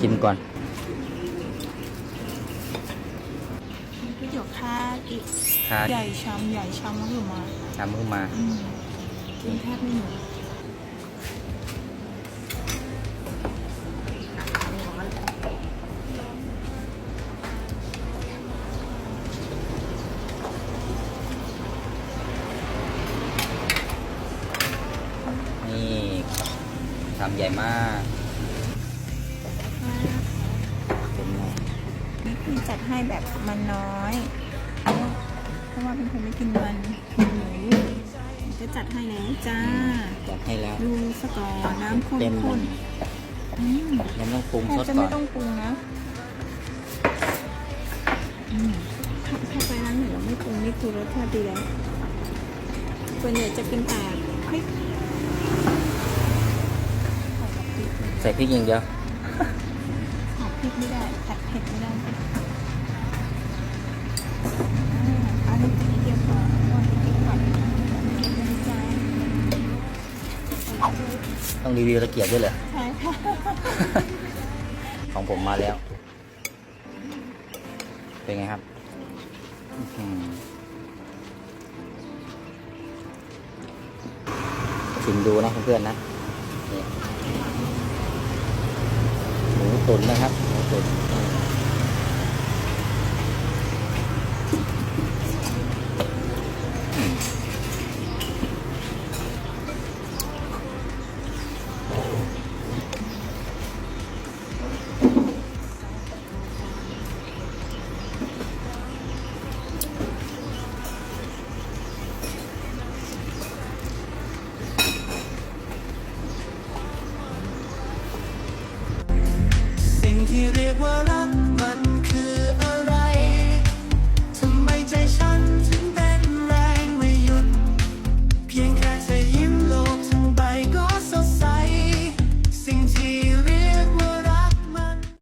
ชิมก่อนก๋วยเตี๋ยวคาอีกคาใหญ่ชามใหญ่ชามมะหือมาทำขึ้นมาอืมกินแทบไม่หมด ทำใหญ่มากเป็นไงนี่จัดให้แบบมันน้อย เพราะว่าเป็นคนไม่กินมันหมูจะจัดให้แล้วจ้าจัดให้แล้วดูสกอร์น้ำข้นเต็มข้นยังต้องปรุงซบดจะก่อไม่ต้องปรุงนะถ้าถ้าไปร้านไหนเราไม่ปรุงนี่คือรสชาติดีแล้วส่วนใหญ่จะเป็นแต่พริก ใส่พริกอย่างเดียวผัดพริกไม่ได้ผัดเผ็ดไม่ได้อ่าอันนี้พริกเดียวพอว่าพริกผัดนะจ๊ะต้องรีวิวตะเกียบด้วยเหรอใช่ค่ะของผมมาแล้ว เป็นไงครับชิมดูนะเพื่อนๆนะนี่หมู ตุ๋นนะครับหมูตุ๋น ที่เรียกว่ารั